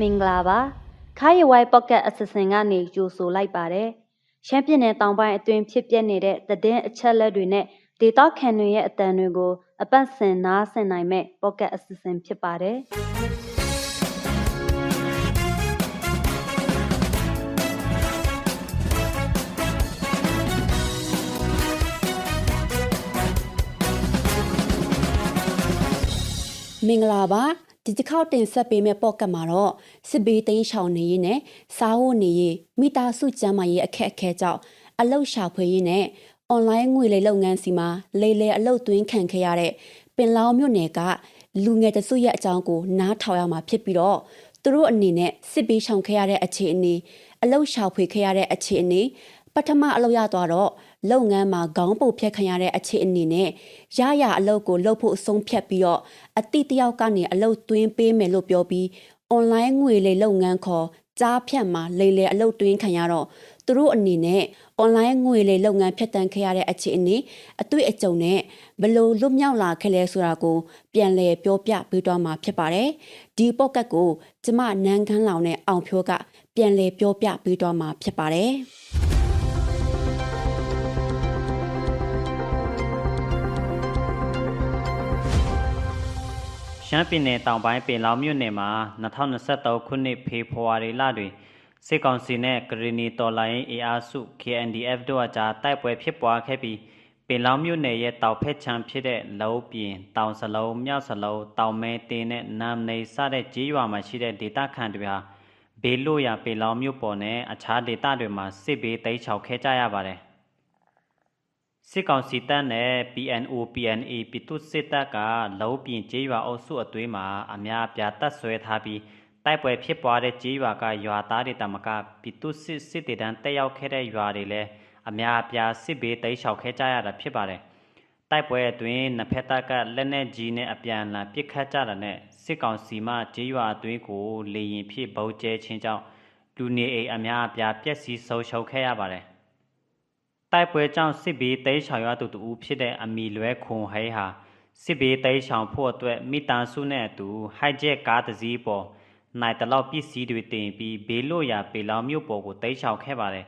မင်္ဂလာပါခိုင်ရဝိုင်ပေါ့ကတ်အစစင်ကနေကြိုဆိုလိုက်ပါတယ်ရှမ်းပြည်နယ်တောင်ပိုင်းအတွင်းဖြစ်ပျက်နေတဲ့သတင်းအချက်အလက်တွေနဲ့ဒေတာခန်တွေရဲ့အတန်တွေကိုအပတ်စဉ်နားဆင်နိုင်မဲ့ပေါ့ကတ်အစစင်ဖြစ်ပါတယ်မင်္ဂလာပါ ဒီတစ်ခေါက်တင်ဆက်ပေးမယ့်ပေါ့ကတ်မှာတော့စစ်ဘေးသိမ်းရှောင်နေရေးနဲ့စားဝတ်နေရေးမိသားစုကျန်းမာရေးအခက်အခဲကြောင့်အလောက်ရှာဖွေရေးနဲ့အွန်လိုင်းငွေလေလုပ်ငန်းစီမှာလေလေအလုပ်သွင်းခံခဲ့ရတဲ့ပင်လောင်မြို့နယ်ကလူငယ်တစုရဲ့အကြောင်းကိုနားထောင်ရမှာဖြစ်ပြီးတော့သူတို့အနေနဲ့စစ်ဘေးရှောင်ခဲ့ရတဲ့အခြေအနေအလောက်ရှာဖွေခဲ့ရတဲ့အခြေအနေပထမအလုပ်ရသွားတော့ လုပ်ငန်းမှာခေါင်းပုတ်ဖြတ်ခံရတဲ့အခြေအနေနဲ့ရရအလုပ်ကိုလုပ်ဖို့အဆုံးဖြတ်ပြီးတော့အတိတယောက်ကနေအလုပ်သွင်းပေးမယ်လို့ပြောပြီးအွန်လိုင်းငွေလေလုပ်ငန်းခေါ်ကြားဖြတ်မှာလေလေအလုပ်သွင်းခံရတော့သူတို့အနေနဲ့အွန်လိုင်းငွေလေလုပ်ငန်းဖြတ်တန်းခဲ့ရတဲ့အခြေအနေအတွေ့အကြုံနဲ့ဘလို့လွတ်မြောက်လာခဲ့လဲဆိုတာကို ပြန်လည်ပြောပြပေးသွားမှာဖြစ်ပါတယ်ဒီပေါ့ကတ်ကိုကျမနန်းခမ်းလောင်နဲ့အောင်ဖြိုးကပြန်လည်ပြောပြပေးသွားမှာဖြစ်ပါတယ် ရှမ်းပြည်နယ်တောင်ပိုင်းပင်လောင်မြို့နယ်မှာ2023ခုနှစ်ဖေဖော်ဝါရီလတွင်စစ်ကောင်စီနှင့်ဂရီနီတော်လိုင်းအင်အားစု KNDF တို့အကြားတိုက်ပွဲဖြစ်ပွားခဲ့ပြီးပင်လောင်မြို့နယ်ရဲ့တောင်ဖက်ခြမ်းဖြစ်တဲ့လောပြင်တောင်စလုံးမြောက်စလုံးတောင်မဲတင်းနဲ့နမ်နေစတဲ့ကြေးရွာမှာရှိတဲ့ဒေသခံတွေဟာဘေးလို့ရာပင်လောင်မြို့ပေါ်နဲ့အခြားဒေသတွေမှာစစ်ဘေးတိမ်းရှောင်ခဲ့ကြရပါတယ် စစ်ကောင်စီတပ်နဲ့ PNO PNA ပြည်သူ့စစ်တပ်ကလောပြင်ကျေးရွာအုပ်စုအတွင်းမှာအများအပြားတပ်ဆွဲထားပြီးတိုက်ပွဲဖြစ်ပွားတဲ့ကျေးရွာကရွာသားတွေတမကပြည်သူ့စစ်စစ်တေတန်းတက်ရောက်ခဲ့တဲ့ရွာတွေလည်းအများအပြားစစ်ဘေးတိမ်းရှောင်ခဲ့ကြရတာဖြစ်ပါတယ်။တိုက်ပွဲအတွင်းနှစ်ဖက်တပ်ကလက်နက်ကြီးနဲ့အပြန်အလှန်ပစ်ခတ်ကြတာနဲ့စစ်ကောင်စီမှကျေးရွာအတွင်းကိုလေရင်ဖြစ်ဗုံးကျဲခြင်းကြောင့်လူနေအိမ်အများအပြားပျက်စီးဆုံးရှုံးခဲ့ရပါတယ်။ တိုက်ပွဲကြောင့်စစ်ဘေးတိမ်းရှောင်ရသူတူဖြစ်တဲ့အမီလွဲခွန်ဟဲဟာစစ်ဘေးတိမ်းရှောင်ဖို့အတွက်မိသားစုနဲ့အတူဟိုက်ဂျက်ကားတစ်စီးပေါ်နိုင်တလောက်ပစ္စည်းတွေတင်ပြီးဘေးလို့ရာပေလောင်မြို့ပေါ်ကိုတိမ်းရှောင်ခဲ့ပါတယ်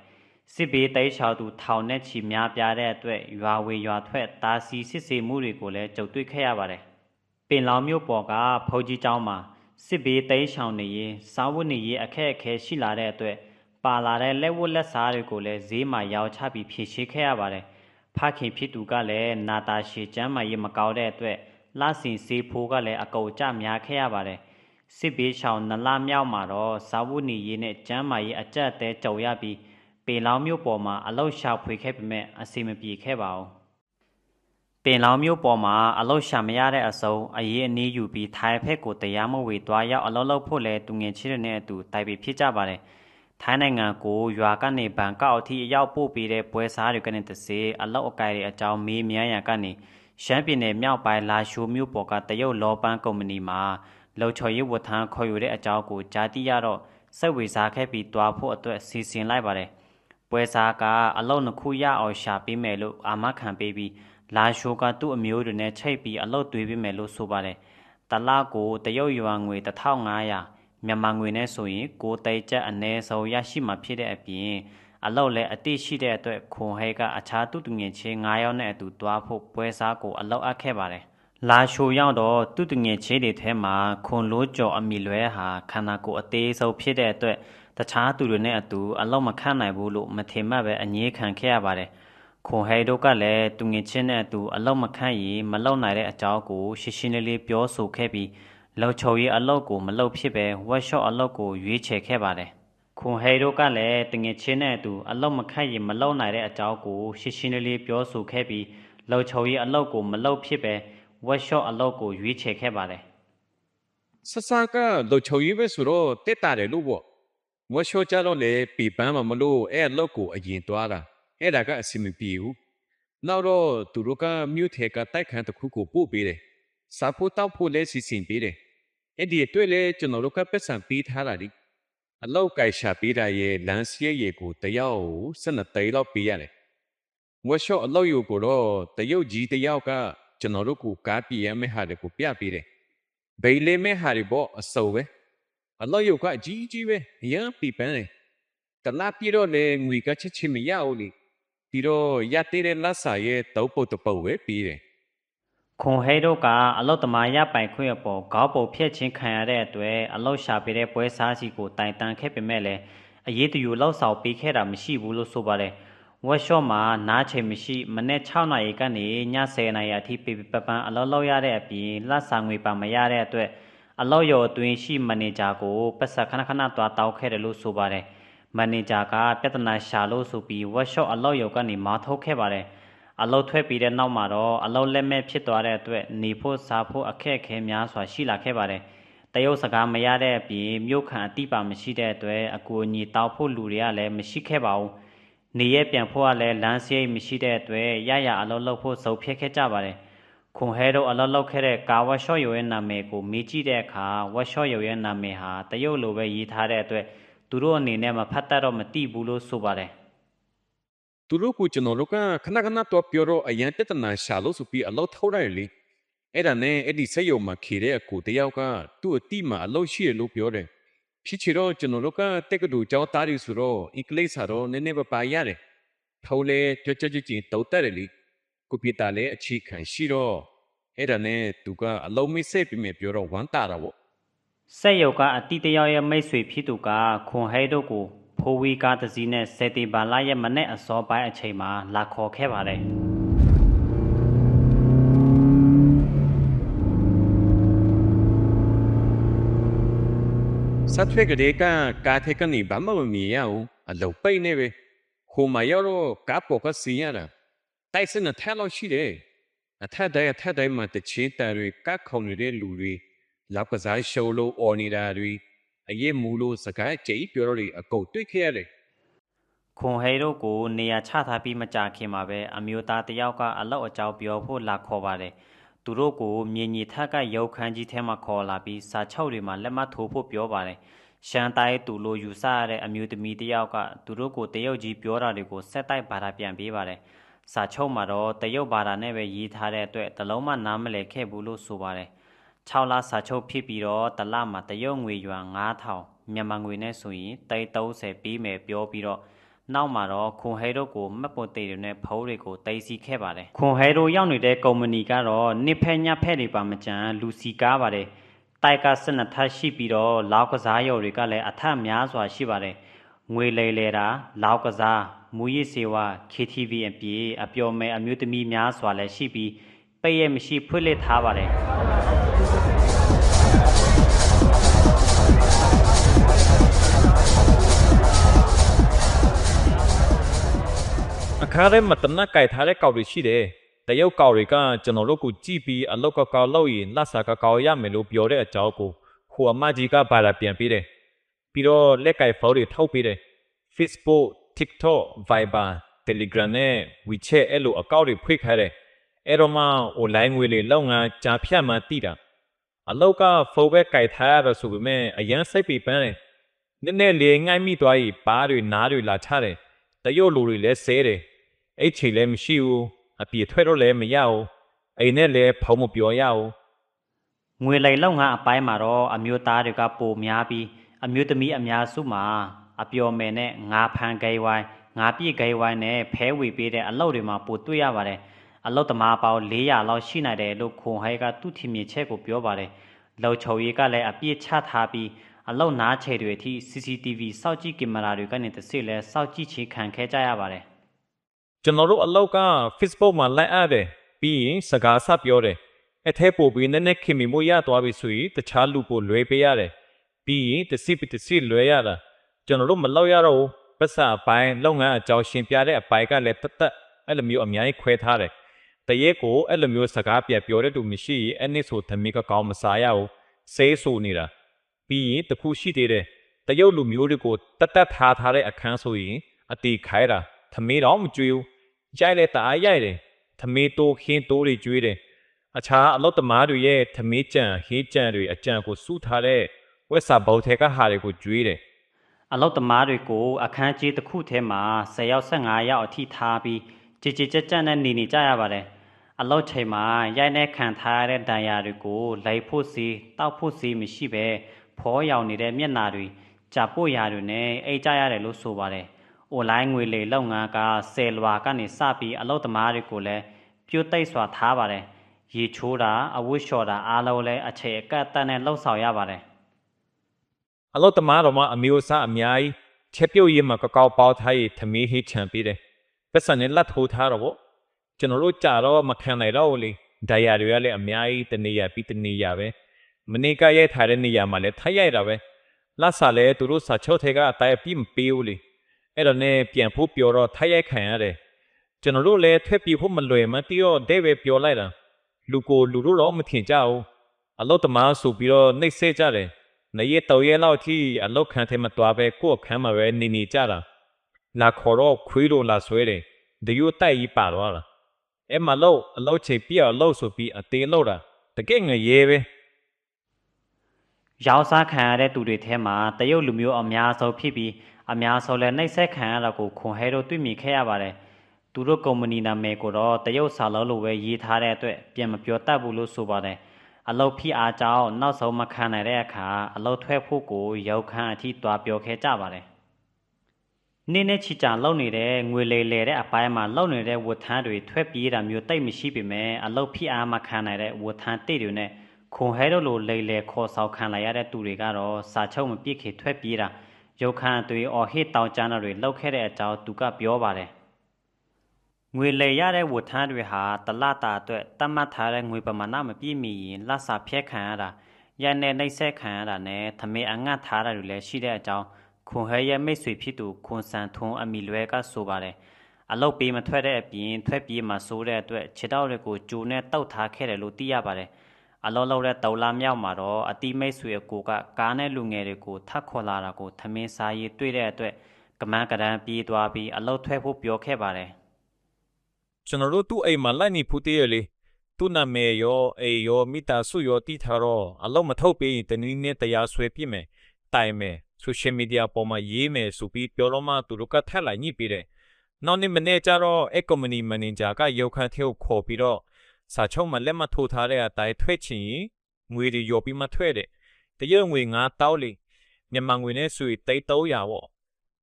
စစ်ဘေးတိမ်းရှောင်သူထောင်နဲ့ချီများပြားတဲ့အတွက်ရွာဝင်ရွာထွက်တာစီစစ်ဆေးမှုတွေကိုလည်းကြုံတွေ့ခဲ့ရပါတယ်ပင်လောင်မြို့ပေါ်ကဖုန်ကြီးကျောင်းမှာစစ်ဘေးတိမ်းရှောင်နေရင်စားဝတ်နေရေးအခက်အခဲရှိလာတဲ့အတွက် ပါလာတဲ့လက်ဝတ်လက်စားတွေကိုလည်းဈေးမှာရောင်းချပြီးဖြည့်ရှင်းခဲ့ရပါတယ်။ဖခင်ဖြစ်သူကလည်းနာတာရှည်ကျမ်းမာရေးမကောင်းတဲ့အတွက်လဆင်စေးဖိုးကလည်းအ cầu ကြများခဲ့ရပါတယ်။စစ်ဘေးရှောင်နလမြောက်မှာတော့ဇာဝုနီရေးနဲ့ကျမ်းမာရေးအကြက်အသေးကြုံရပြီးပေလောင်မျိုးပေါ်မှာအလောက်ရှာဖွေခဲ့ပေမဲ့အစီမပြေခဲ့ပါဘူး။ပင်လောင်မျိုးပေါ်မှာအလုတ်ရှာမရတဲ့အစုံအရေးအနည်းယူပြီးထိုင်ဖက်ကိုတရားမဝေသွားရောက်အလုပ်လုပ်ဖို့လဲသူငယ်ချင်းတွေနဲ့အတူတိုင်ပင်ဖြစ်ကြပါတယ်။ ထိုင်းနိုင်ငံကိုရွာကနေဘန်ကောက်အထိအရောက်ပို့ပေးတဲ့ပွဲစားတွေကနေတစေအလောက်အကယ်တွေအကြောင်းမေးမြန်းရန်ကနေရှမ်းပြည်နယ်မြောက်ပိုင်းလာရှိုးမြို့ပေါ်ကတရုတ်လောပန်းကုမ္ပဏီမှာလုံချော်ရေးဝတ်ထမ်းခေါ်ယူတဲ့အကြောင်းကိုကြားသိရတော့စိတ်ဝေစားခဲ့ပြီးတွားဖို့အတွက်စီစဉ်လိုက်ပါတယ်။ပွဲစားကအလုတ်နှစ်ခုရအောင်ရှာပေးမယ်လို့အာမခံပေးပြီးလာရှိုးကသူ့အမျိုးတွေနဲ့ချိတ်ပြီးအလုတ်သွေးပေးမယ်လို့ဆိုပါတယ်။တလကိုတရုတ်ယွမ်ငွေ1500 မြန်မာငွေနဲ့ဆိုရင်ကိုသိန်းကျပ်အနည်းဆုံးရရှိမှာဖြစ်တဲ့အပြင် အလုတ်လည်းအတိရှိတဲ့အတွက်ခွန်ဟဲကအခြားသူတငယ်ချင်း9ယောက်နဲ့အတူတွားဖို့ပွဲစားကိုအလုတ်အပ်ခဲ့ပါတယ်။လာရှိုးရောက်တော့သူတငယ်ချင်းတွေထဲမှာခွန်လို့ကျော်အမိလွဲဟာခန္ဓာကိုယ်အသေးဆုံးဖြစ်တဲ့အတွက်တခြားသူတွေနဲ့အတူအလောက်မခံနိုင်ဘူးလို့မထင်မှတ်ပဲအငြင်းခံခဲ့ရပါတယ်။ခွန်ဟဲတို့ကလည်းသူငင်ချင်းနဲ့အတူအလောက်မခံရင်မလောက်နိုင်တဲ့အကြောင်းကိုရှင်းရှင်းလေးလေးပြောဆိုခဲ့ပြီး လောက်ချုံရေးအလောက်ကိုမလောက်ဖြစ်ပဲဝက်ရှော့အလောက်ကိုရွေးချယ်ခဲ့ပါတယ်။ခွန်ဟဲတို့ကလည်းတငင်ချင်းနဲ့အတူအလောက်မခံရင်မလောက်နိုင်တဲ့အကြောင်းကိုရှင်းရှင်းလေးလေးပြောဆိုခဲ့ပြီးလောက်ချုံရေးအလောက်ကိုမလောက်ဖြစ်ပဲဝက်ရှော့အလောက်ကိုရွေးချယ်ခဲ့ပါတယ်။ဆဆကလုံချုံရေးပဲဆိုတော့တက်တာတယ်လို့ပေါ့ဝတ်ရှော့ကြတော့လေပေပန်းမှာမလို့အဲ့အလောက်ကိုအရင်သွားတာအဲ့ဒါကအစီမပြေဘူးနောက်တော့သူတို့ကမြို့ထဲကတိုက်ခန်းတစ်ခုကိုပို့ပေးတယ်စားဖို့တောက်ဖို့လဲစီစဉ်ပေးတယ် အဲ့ဒီအတွက်လေကျွန်တော်တို့ကပတ်စံပေးထားတာဒီအလောက်ကိုက်ရှာပေးတာရဲ့လမ်းစရဲရဲ့ကိုတယောက်12တိလောက်ပေးရတယ်ဝတ်ရှော့အလောက်ယူကိုတော့တရုတ်ကြီးတယောက်ကကျွန်တော်တို့ကိုကားပြရမယ့်ဟာတွေကိုပြပေးတယ်ဘိတ်လေးမဲ့ဟာတွေပေါ့အစုံပဲအလောက်ရုပ်ကအကြီးကြီးပဲအရန်ပီပန်းတယ်တလားပြတော့လေငွေကချက်ချင်းမရဘူးလေပြီးတော့ရတဲ့တဲ့လက်စာရဲ့တောက်ပုတ်တပုတ်ပဲပြီးတယ် ခွန်ဟဲတို့ကအလုတ်သမားရပိုင်ခွင့်အပေါ်ခေါင်းပုံဖျက်ချင်းခံရတဲ့အတွက်အလုတ်ရှာပေးတဲ့ပွဲစားစီကိုတိုင်တန်ခဲ့ပေမဲ့လည်းအရေးတယူလောက်ဆောင်ပေးခဲ့တာမရှိဘူးလို့ဆိုပါတယ်ဝက်ရှော့မှာနားချိန်မရှိမနေ့6နာရီကနေည10နာရီအထိပေပေပပန်းအလောက်လောက်ရတဲ့အပြင်လက်ဆောင်ငွေပါမရတဲ့အတွက်အလောက်ရောအတွင်းရှိမန်နေဂျာကိုပတ်ဆက်ခဏခဏသွားတောင်းခဲ့တယ်လို့ဆိုပါတယ်မန်နေဂျာကပြဿနာရှာလို့ဆိုပြီးဝက်ရှော့အလောက်ရောကနေမာထုတ်ခဲ့ပါတယ် အလုတ်ထွက်ပြီးတဲ့နောက်မှာတော့အလုတ်လက်မဲ့ဖြစ်သွားတဲ့အတွက်နေဖို့စားဖို့အခက်အခဲများစွာရှိလာခဲ့ပါတယ်။တရုတ်စကားမရတဲ့အပြင်မြို့ခံအတိပါမရှိတဲ့အတွက်အကူအညီတောက်ဖို့လူတွေကလည်းမရှိခဲ့ပါဘူး။နေရပြန်ဖို့ကလည်းလမ်းစရိတ်မရှိတဲ့အတွက်ရရအလုတ်လောက်ဖို့စုံဖြစ်ခဲ့ကြပါတယ်။ခွန်ဟဲတို့အလုတ်လောက်ခဲ့တဲ့ကာဝက်ရှော့ရုံရဲ့နာမည်ကိုမေးကြည့်တဲ့အခါဝက်ရှော့ရုံရဲ့နာမည်ဟာတရုတ်လိုပဲရေးထားတဲ့အတွက်သူတို့အနေနဲ့မဖတ်တတ်တော့မသိဘူးလို့ဆိုပါတယ်။ သူတို့ကကျွန်တော်တို့ကခဏခဏတော့ပြောတော့အရန်တက်တနာရှာလို့ဆိုပြီးအလောက်ထောက်ရတယ်လေအဲ့ဒါနဲ့အဲ့ဒီစက်ရုံမှာခေတဲ့အကိုတယောက်ကသူ့အတိမှာအလောက်ရှိရလို့ပြောတယ်ဖြစ်ချင်တော့ကျွန်တော်တို့ကတက်ကတူကြောင်းသားတွေဆိုတော့အင်္ဂလိပ်စာတော့နည်းနည်းပါပါရတယ်ထောက်လေကြွကြွကြွချင်းတောက်တက်တယ်လေကွန်ပျူတာလည်းအခြေခံရှိတော့အဲ့ဒါနဲ့သူကအလုံးမိတ်ဆက်ပြီးမြပြောတော့ဝမ်းတာတာပေါ့စက်ရုပ်ကအတိတယောက်ရဲ့မိတ်ဆွေဖြစ်သူကခွန်ဟဲတို့ကို ဖိုးဝီကားတစ်စီးနဲ့စက်တင်ဘာလရဲ့မနေ့အစောပိုင်းအချိန်မှာလာခေါ်ခဲ့ပါတယ်ဆက်ထွေးကလေးကကားထဲကနေဘာမှမမြင်ရဘူးအလုံးပိတ်နေပဲဟိုမှာရောက်တော့ကားပေါ်ကစီရတာတိုက်စင်နဲ့ထက်လို့ရှိတယ်အထက်တိုင်းအထက်တိုင်းမှာတချင်းတန်တွေကတ်ခုံနေတဲ့လူတွေလောက်ကစားရှုံးလို့အော်နေတာတွေ အရေးမူလို့စကားကြိတ်ပြောတော့တွေအကုန်တွေ့ခဲ့ရတယ်ခွန်ဟဲတို့ကိုနေရာချထားပြီးမကြခင်မှာပဲအမျိုးသားတစ်ယောက်ကအလောက်အကြောင်းပြောဖို့လာခေါ်ပါတယ်သူတို့ကိုမြင်ညီထက်ကရုပ်ခန်းကြီးထဲမှာခေါ်လာပြီးစာချုပ်တွေမှာလက်မှတ်ထိုးဖို့ပြောပါတယ်ရှမ်းတိုင်းသူလိုယူဆရတဲ့အမျိုးသမီးတစ်ယောက်ကသူတို့ကိုတရုတ်ကြီးပြောတာတွေကိုစက်တိုက်ဘာသာပြန်ပေးပါတယ်စာချုပ်မှာတော့တရုတ်ဘာသာနဲ့ပဲရေးထားတဲ့အတွက်တစ်လုံးမှနားမလည်ခဲ့ဘူးလို့ဆိုပါတယ် 6လစာချုပ်ဖြစ်ပြီးတော့တစ်လမှာတရုတ်ငွေရွာ9000မြန်မာငွေနဲ့ဆိုရင်330ပြီးမယ်ပြောပြီးတော့နောက်မှာတော့ခွန်ဟဲတို့ကိုမှတ်ပုံသေးတွေနဲ့ဖုံးတွေကိုတိတ်စီခဲ့ပါတယ်ခွန်ဟဲတို့ရောက်နေတဲ့ကုမ္ပဏီကတော့နှစ်ဖက်ညက်ဖက်တွေပါမကြမ်းလူစီကားပါတယ်တိုက်ကစနထပ်ရှိပြီးတော့လောက်ကစားရုံတွေကလည်းအထက်များစွာရှိပါတယ်ငွေလေလေတာလောက်ကစားမူရစ်စေဝါ KTV အပြေအပျော်မဲ့အမျိုးသမီးများစွာလည်းရှိပြီးပိတ်ရမရှိဖွင့်လှစ်ထားပါတယ် အခါထဲမှာတနက်ကြိုက်ထားတဲ့ကောက်တွေရှိတယ်။တရုတ်ကောက်တွေကကျွန်တော်တို့ကိုကြည့်ပြီးအလောက်ကကောက်လို့ရင်လက်စာကကောက်ရမယ်လို့ပြောတဲ့အကြောင်းကိုဟိုအမကြီးကဘာသာပြန်ပေးတယ်။ပြီးတော့လက်ကြိုက်ဖော်တွေထုတ်ပေးတယ်။ Facebook, TikTok, Viber, Telegram နဲ့ WeChat အဲ့လိုအကောက်တွေဖွင့်ခိုင်းတယ်။အဲ့တော့မှ online ငွေလေးလောက်ငါကြာဖြတ်မှတိတာ။အလောက်ကဖုန်းပဲကြိုက်ထားရတော့ဆိုပေမဲ့အရန်စိတ်ပေပန်းတယ်။နည်းနည်းလေးငိုင်းမိသွားရင်ပါးတွေနားတွေလာချတယ်။တရုတ်လူတွေလည်းဆဲတယ်။ အဲ့ချိန်လည်းမရှိဘူးအပြေထွက်တော့လည်းမရဘူးအိမ်နဲ့လည်းဖုံးမပြောရဘူးငွေလိမ်လောက်ငါအပိုင်းမှာတော့အမျိုးသားတွေကပိုများပြီးအမျိုးသမီးအများစုမှာအပျော်မယ်နဲ့ငါဖန်ဂိဝိုင်းငါပြည့်ဂိဝိုင်းနဲ့ဖဲဝေပေးတဲ့အလုပ်တွေမှာပိုတွေ့ရပါတယ်အလုပ်သမားပေါင်း400လောက်ရှိနိုင်တယ်လို့ခွန်ဟဲကသူ့ထင်မြင်ချက်ကိုပြောပါတယ်လုံချုံရီကလည်းအပြည့်ချထားပြီးအလုပ်နားချေတွေအထိ CCTV စောင့်ကြည့်ကင်မရာတွေကနေတစ်စိလဲစောင့်ကြည့်ချခံခဲ့ကြရပါတယ် ကျွန်တော်တို့အလောက်က Facebook မှာ like အပ်တယ်ပြီးရင်စကားဆက်ပြောတယ်အထဲပို့ပြီးနည်းနည်းခင်မီမှုရသွားပြီဆိုရင်တခြားလူပိုလွဲပေးရတယ်ပြီးရင်တစ်စီပတစ်စီလွဲရတာကျွန်တော်တို့မလောက်ရတော့ဘူးပတ်စံအပိုင်းလုပ်ငန်းအကြောင်းရှင်းပြတဲ့အပိုင်းကလည်းတတ်အဲ့လိုမျိုးအများကြီးခွဲထားတယ်တရက်ကိုအဲ့လိုမျိုးစကားပြပြောတဲ့သူမရှိရင်အဲ့နေ့ဆိုသမီးကကောင်းမစားရဘူးဆေးဆူနေတာပြီးရင်တစ်ခုရှိသေးတယ်တရုတ်လူမျိုးတွေကိုတတ်တတ်ထားထားတဲ့အခန်းဆိုရင်အတီခိုင်းတာသမီးတော့မကြွေးဘူး ရိုက်လဲတအားရိုက်တယ်သမီးတိုးခင်းတိုးတွေကျွေးတယ်အခြားအလုတ်သမားတွေရဲ့သမီးကြံဟေးကြံတွေအကြံကိုစူးထားတဲ့ဝက်စာဘောက်ထဲကဟာတွေကိုကျွေးတယ်အလုတ်သမားတွေကိုအခန်းကြီးတစ်ခုထဲမှာ10ယောက်15ယောက်အထိထားပြီးကြည်ကြည်ကြက်ကြက်နဲ့နေနေကြရပါတယ်။အလုတ်ချိန်မှာရိုက်နှက်ခံထားရတဲ့ဒဏ်ရာတွေကိုလိုက်ဖို့စီတောက်ဖို့စီမရှိပဲဖောရောင်နေတဲ့မျက်နာတွေကြာပို့ရာတွေနဲ့အိတ်ကြရတယ်လို့ဆိုပါတယ်။ online ငွေလေလုပ်ငန်းကဆယ်လွာကနေစပြီးအလုပ်သမားတွေကိုလည်းပြုတ်သိပ်စွာထားပါတယ်။ရေချိုးတာအဝတ်လျှော်တာအားလုံးလည်းအခြေအကန့်အသတ်နဲ့လှုပ်ဆောင်ရပါတယ်။အလုတ်သမားတော်မှအမျိုးအစားအများကြီးချက်ပြုတ်ရေးမှာကကောက်ပေါက်ထားရေးသမီးဟိချန်ပေးတယ်ပတ်စံနဲ့လက်ထိုးထားတော့ဗောကျွန်တော်တို့ကြာတော့မခံနိုင်တော့ဘူးလေဒိုင်ယာတွေကလည်းအများကြီးတနေရာပြီးတနေရာပဲမနေ့ကရိုက်ထားတဲ့နေရာမှာလည်းထိုက်ရိုက်တာပဲလက်စာလည်းသူတို့စာချုပ်ထဲကအတိုင်းအပြည့်မပေးဘူးလေ အဲ့တော့နဲ့ပြန်ဖို့ပြောတော့ထိုက်ရိုက်ခံရတယ်ကျွန်တော်တို့လည်းထွက်ပြေးဖို့မလွယ်မတီးတော့ဒဲပဲပြောလိုက်တာလူကိုလူတို့တော့မထင်ကြဘူးအလုတ်သမားဆိုပြီးတော့နှိပ်စက်ကြတယ်နေရတော့ရဲလောက်ထိအလောက်ခံထဲမှာတွားပဲကိုယ့်အခန်းမှာပဲနေနေကြတာလာခေါ်တော့ခွေးတို့လာဆွဲတယ်ဒီယူတိုက်ကြီးပါတော့လားအဲ့မလို့အလောက်ချေပြအလောက်ဆိုပြီးအသေးလောက်တာတကယ်ငရဲပဲရောင်းစားခံရတဲ့သူတွေထဲမှာတရုတ်လူမျိုးအများဆုံးဖြစ်ပြီး အများဆုံးလည်းနှိပ်စက်ခံရတာကိုခွန်ဟဲတို့တွေ့မြင်ခဲ့ရပါတယ်။သူတို့ကုမ္ပဏီနာမည်ကိုတော့တရုတ်စာလုံးလိုပဲရေးထားတဲ့အတွက်ပြန်မပြောတတ်ဘူးလို့ဆိုပါတယ်။အလုတ်ဖိအားကြောင့်နောက်ဆုံးမခံနိုင်တဲ့အခါအလုတ်ထွက်ဖို့ကိုရောက်ခန်းအထိတွားပြောခဲ့ကြပါတယ်။နေ့နဲ့ချီချာလုံနေတဲ့ငွေလေလေတဲ့အပိုင်းမှာလုံနေတဲ့ဝတ်ထမ်းတွေထွက်ပြေးတာမျိုးတိတ်မရှိပေမဲ့အလုတ်ဖိအားမခံနိုင်တဲ့ဝတ်ထမ်းတိတ်တွေနဲ့ခွန်ဟဲတို့လိုလိမ့်လေခေါ်ဆောင်ခံလိုက်ရတဲ့သူတွေကတော့စာချုပ်မပြည့်ခေထွက်ပြေးတာ ရုတ်ခန့်အသွေးအော်ဟစ်တောင်းကြတာတွေလောက်ခဲ့တဲ့အကြောင်းသူကပြောပါတယ်ငွေလေရတဲ့ဝတ်ထမ်းတွေဟာတလတာအတွက်တတ်မှတ်ထားတဲ့ငွေပမာဏမပြည့်မီရင်လက်စာဖြဲခံရတာရန်နဲ့နှိပ်စက်ခံရတာနဲ့သမင်အငတ်ထားတာတွေလည်းရှိတဲ့အကြောင်းခွန်ဟဲရဲ့မိတ်ဆွေဖြစ်သူခွန်ဆန်ထွန်းအမီလွဲကဆိုပါတယ်အလုတ်ပေးမထွက်တဲ့အပြင်ထွက်ပြေးမှဆိုးတဲ့အတွက်ခြေထောက်တွေကိုဂျိုနဲ့တောက်ထားခဲ့တယ်လို့သိရပါတယ် အလောလောက်တဲ့တော်လာမြောက်မှာတော့အတိမိတ်ဆွေအကိုကကားနဲ့လူငယ်တွေကိုထပ်ခေါ်လာတာကိုသမင်းစားရေးတွေ့တဲ့အတွက်ကမန်းကရန်ပြေးသွားပြီးအလောက်ထွက်ဖို့ပြောခဲ့ပါတယ်ကျွန်တော်တို့သူ့အိမ်မှာလိုက်နေဖူးသေးရလေသူ့နာမည်ရောအေရောမိသားစုရောတီးထားတော့အလုံးမထုတ်ပေးရင်တနည်းနဲ့တရားဆွဲပြစ်မယ်တိုင်မယ်ဆိုရှယ်မီဒီယာပေါ်မှာရေးမယ်ဆိုပြီးပြောတော့မှသူတို့ကထက်လိုက်ညှိပေးတယ်နောက်နေ့မနေ့ကျတော့အကွန်မနီမန်နေဂျာကရုတ်ခန့်ထဲကိုခေါ်ပြီးတော့ စာချုပ်မှာလက်မထိုးထားတဲ့အတိုင်းထွက်ချင်ရင်ငွေတွေရောပြီးမှထွက်တယ်တရုတ်ငွေ9တောင်းလေမြန်မာငွေနဲ့ဆိုရင်တိတ်300ပေါ့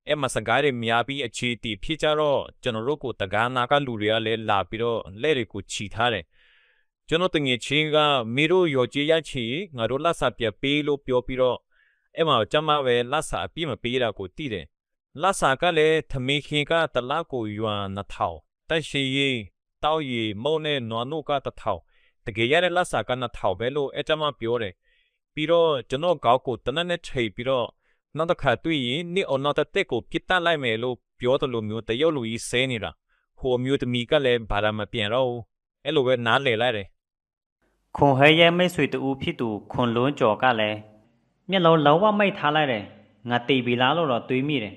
အဲ့မှာစကားတွေများပြီးအခြေတည်ဖြစ်ကြတော့ကျွန်တော်တို့ကိုတကားနာကလူတွေကလည်းလာပြီးတော့လက်တွေကိုခြိထားတယ်ကျွန်တော်တငယ်ချင်းကမီတို့ရော်ကြေးရချီငါတို့လက်စာပြပေးလို့ပြောပြီးတော့အဲ့မှာကျမပဲလက်စာအပြည့်မပေးတာကိုသိတယ်လက်စာကလည်းသမီးခင်ကတလားကိုယွမ်2000တက်ရှိရီ တောက်ရီမုံနဲ့နွားနို့က1000တကယ်ရတဲ့လက်စာက2000ပဲလို့အဲ့ကျမပြောတယ်ပြီးတော့ကျွန်တော်ကောက်ကိုတနက်နဲ့ထိပ်ပြီးတော့နောက်တစ်ခါတွေ့ရင်နေ့အောင်နောက်တစ်တက်ကိုပြစ်တတ်လိုက်မယ်လို့ပြောတယ်လို့မျိုးတရုတ်လူကြီးဆဲနေတာဟိုအမျိုးသမီးကလည်းဘာသာမပြန်တော့ဘူးအဲ့လိုပဲနားလေလိုက်တယ်ခွန်ဟဲရဲ့မိတ်ဆွေတူဖြစ်သူခွန်လွန်းကျော်ကလည်းမျက်လုံးလုံးဝမိတ်ထားလိုက်တယ်ငါတီးပြီလားလို့တော့တွေးမိတယ်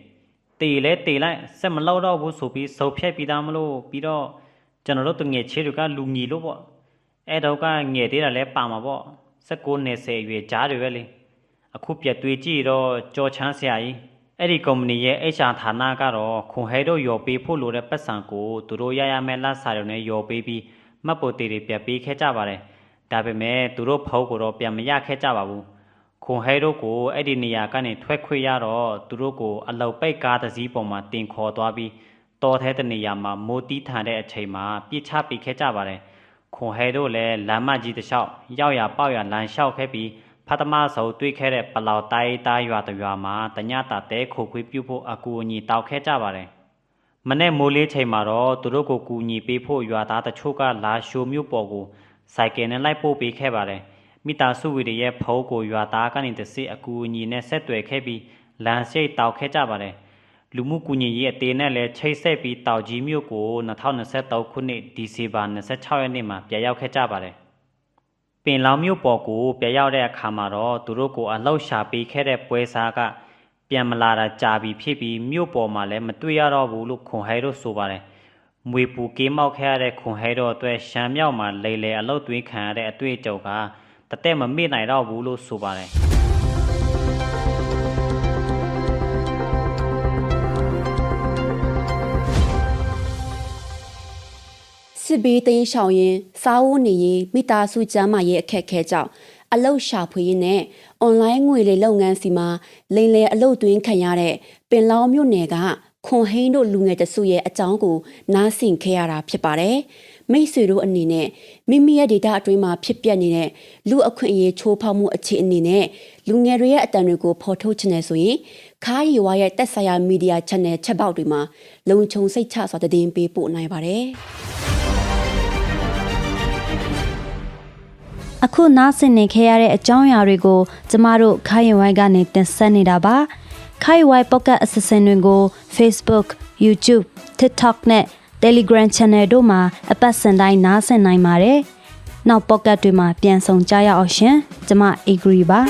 တီးလဲတီးလိုက်စက်မလောက်တော့ဘူးဆိုပြီးစုပ်ဖြတ်ပြီးသားမလို့ပြီးတော့ ကျွန်တော်တို့တငယ်ချင်းတွေကလူညီလို့ပေါ့အဲ့တော့ကငယ်သေးတာလဲပါမှာပေါ့16နှစ်10အရွယ်ကြားတွေပဲလေအခုပြက်သွေးကြည့်တော့ကြော်ချမ်းဆရာကြီးအဲ့ဒီကုမ္ပဏီရဲ့ HR ဌာနကတော့ခွန်ဟဲတို့ရော်ပေးဖို့လိုတဲ့ပတ်စံကိုသူတို့ရရမဲ့လက်စာတွေနဲ့ရော်ပေးပြီးမှတ်ပေါ်တေတွေပြက်ပေးခဲ့ကြပါတယ်ဒါပေမဲ့သူတို့ဖုန်းကိုတော့ပြန်မရခဲ့ကြပါဘူးခွန်ဟဲတို့ကိုအဲ့ဒီနေရာကနေထွက်ခွေရတော့သူတို့ကိုအလောက်ပိတ်ကားတစ်စီးပေါ်မှာတင်ခေါ်သွားပြီး တော်ထဲတဲ့နေရာမှာမိုးတီးထန်တဲ့အချိန်မှာပြစ်ချပေးခဲ့ကြပါတယ်ခွန်ဟဲတို့လည်းလမ်းမကြီးတစ်လျှောက်ရောက်ရပေါက်ရလမ်းလျှောက်ခဲ့ပြီးဖတ်သမားစုံတွေ့ခဲ့တဲ့ပလောက်တိုင်းသားရွာတစ်ရွာမှာတညတာတဲခိုခွေးပြုတ်ဖို့အကူအညီတောက်ခဲ့ကြပါတယ်။မနေ့မိုးလေးချိန်မှာတော့သူတို့ကိုကူညီပေးဖို့ရွာသားတချို့ကလာရှိုမျိုးပေါ်ကိုစိုက်ကယ်နဲ့လိုက်ပို့ပေးခဲ့ပါတယ်။မိသားစုဝီတွေရဲ့ဖုန်းကိုရွာသားကနေတစ်စစ်အကူအညီနဲ့ဆက်သွယ်ခဲ့ပြီးလမ်းရှိတ်တောက်ခဲ့ကြပါတယ်။ လူမှုကူညီရေးအသေးနဲ့လည်းချိတ်ဆက်ပြီးတောက်ကြီးမြို့ကို2023ခုနှစ်ဒီဇင်ဘာ26ရက်နေ့မှာပြရောက်ခဲ့ကြပါတယ်။ပင်လောင်မြို့ပေါ်ကိုပြရောက်တဲ့အခါမှာတော့သူတို့ကိုအလောက်ရှာပေးခဲ့တဲ့ပွဲစားကပြန်မလာတာကြာပြီဖြစ်ပြီးမြို့ပေါ်မှာလည်းမတွေ့ရတော့ဘူးလို့ခွန်ဟဲတို့ဆိုပါတယ်။မွေပူကေးမောက်ခဲ့ရတဲ့ခွန်ဟဲတို့အတွက်ရှမ်းမြောက်မှာလေလေအလုတ်သွင်းခံရတဲ့အတွေ့အကြုံကတသက်မမေ့နိုင်တော့ဘူးလို့ဆိုပါတယ်။ စစ်ဘေးသိမ်းရှောင်ရင်စားဝတ်နေရေးမိသားစုကျန်းမာရေးအခက်အခဲကြောင့်အလောက်ရှာဖွေရင်းနဲ့အွန်လိုင်းငွေလေလုပ်ငန်းစီမှာလိန်လေအလုတ်သွင်းခံရတဲ့ပင်လောင်းမြို့နယ်ကခွန်ဟိန်းတို့လူငယ်တစုရဲ့အကြောင်းကိုနားဆင်ခဲ့ရတာဖြစ်ပါတယ်။မိတ်ဆွေတို့အနေနဲ့မိမိရဲ့ဒေတာအတွင်းမှာဖြစ်ပျက်နေတဲ့လူအခွင့်အရေးချိုးဖောက်မှုအခြေအနေနဲ့လူငယ်တွေရဲ့အတန်တွေကိုဖော်ထုတ်ချင်တယ်ဆိုရင်ခါရီဝါရဲ့တက်ဆိုင်ရာမီဒီယာ channel ချက်ပေါက်တွေမှာလုံခြုံစိတ်ချစွာသတင်းပေးပို့နိုင်ပါတယ်။ အခုနားဆင်နေခဲ့ရတဲ့အကြောင်းအရာတွေကိုကျမတို့ခိုင်ရင်ဝိုင်းကနေတင်ဆက်နေတာပါခိုင်ဝိုင်း Pocket Assistant တွေကို Facebook, YouTube, TikTok နဲ့ Telegram Channel တို့မှာအပတ်စဉ်တိုင်းနားဆင်နိုင်ပါတယ်နောက် Pocket တွေမှာပြန်ဆောင်ကြရအောင်ရှင်ကျမ Agree ပါ